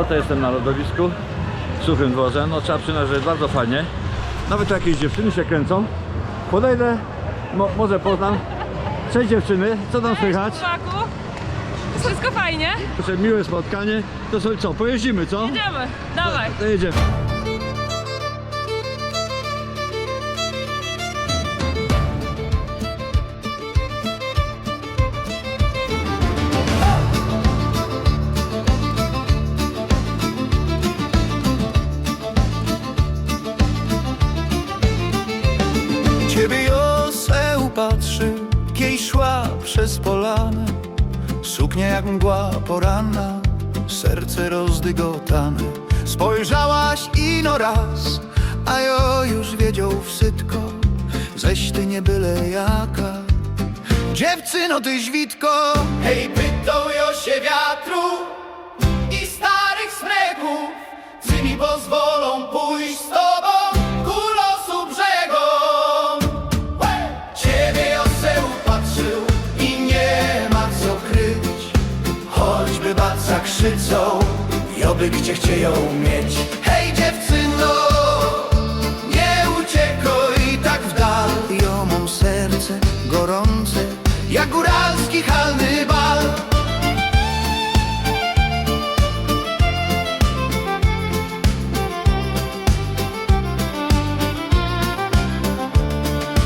No to jestem na lodowisku Suchym Dworze. No trzeba przyznać, że jest bardzo fajnie. Nawet tu jakieś dziewczyny się kręcą. Podejdę, mo, może poznam. Cześć dziewczyny, co tam słychać? Chłopaku, wszystko fajnie? Proszę, miłe spotkanie. To sobie co, pojeździmy, co? Idziemy, dawaj. To jedziemy. Suknia jak mgła poranna, serce rozdygotane. Spojrzałaś ino raz, a jo już wiedział wsytko Ześ ty nie byle jaka. Dziewczyno ty świtko Hej, pytał jo się wiatru i starych smreków Czy mi pozwolą baca krzycą i oby gdzie chcieją mieć. Hej dziewczyno, nie uciekaj tak w dal. Jo mam serce gorące jak góralski halny bal.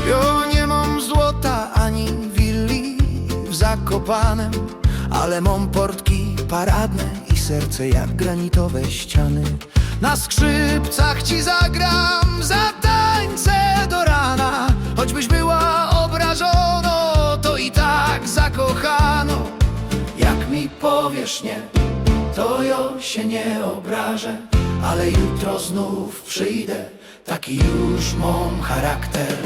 Jo nie mam złota ani willi w Zakopanem Ale mam portki paradne i serce jak granitowe ściany. Na skrzypcach ci zagram za tańce do rana. Choćbyś była obrażono, to i tak zakochano. Jak mi powiesz nie, to ja się nie obrażę. Ale jutro znów przyjdę, taki już mam charakter.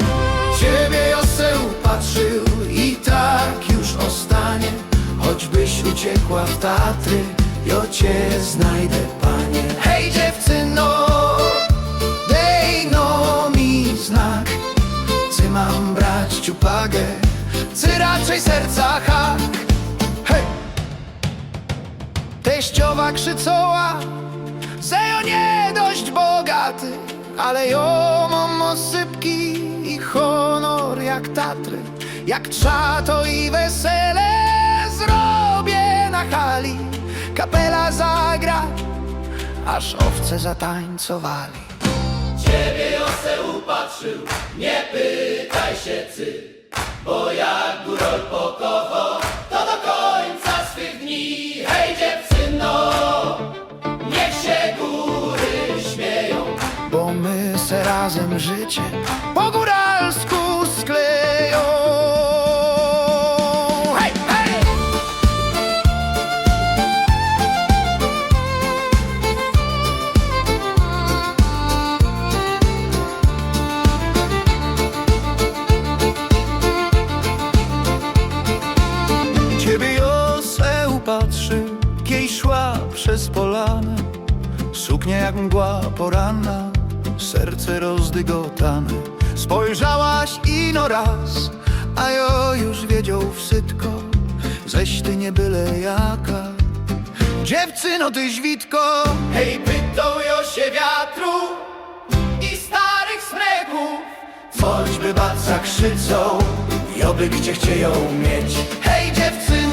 Ciebie Joseł patrzył i tak już ostanie Choćbyś uciekła w Tatry, jo cię znajdę, panie. Hej dziewczyno, dej no mi znak. Czy mam brać ciupagę, czy raczej serca hak? Hej! Teściowa krzycoła, że ja nie dość bogaty Ale ja mam osypki i honor jak Tatry. Jak trza to i wesele zrobię na hali Kapela zagra, aż owce zatańcowali Ciebie Jose upatrzył, nie pytaj się cy, bo jak górol pokocho, to do końca swych dni. Hej dziewczyno, niech się góry śmieją. Bo my se razem życie po góralsku Suknia jak mgła poranna, serce rozdygotane. Spojrzałaś ino raz, a jo już wiedział wsytko Ześ ty nie byle jaka. Dziewczyno ty świtko Hej, pytał jo się wiatru i starych smreków. Choćby baca krzycą i oby gdzie chcieją mieć. Hej dziewczyno,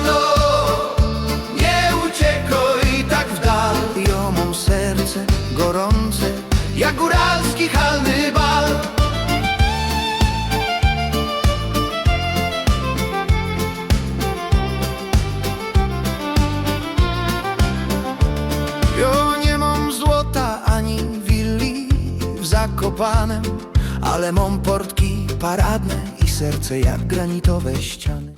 Zakopanem Ale mam portki paradne i serce jak granitowe ściany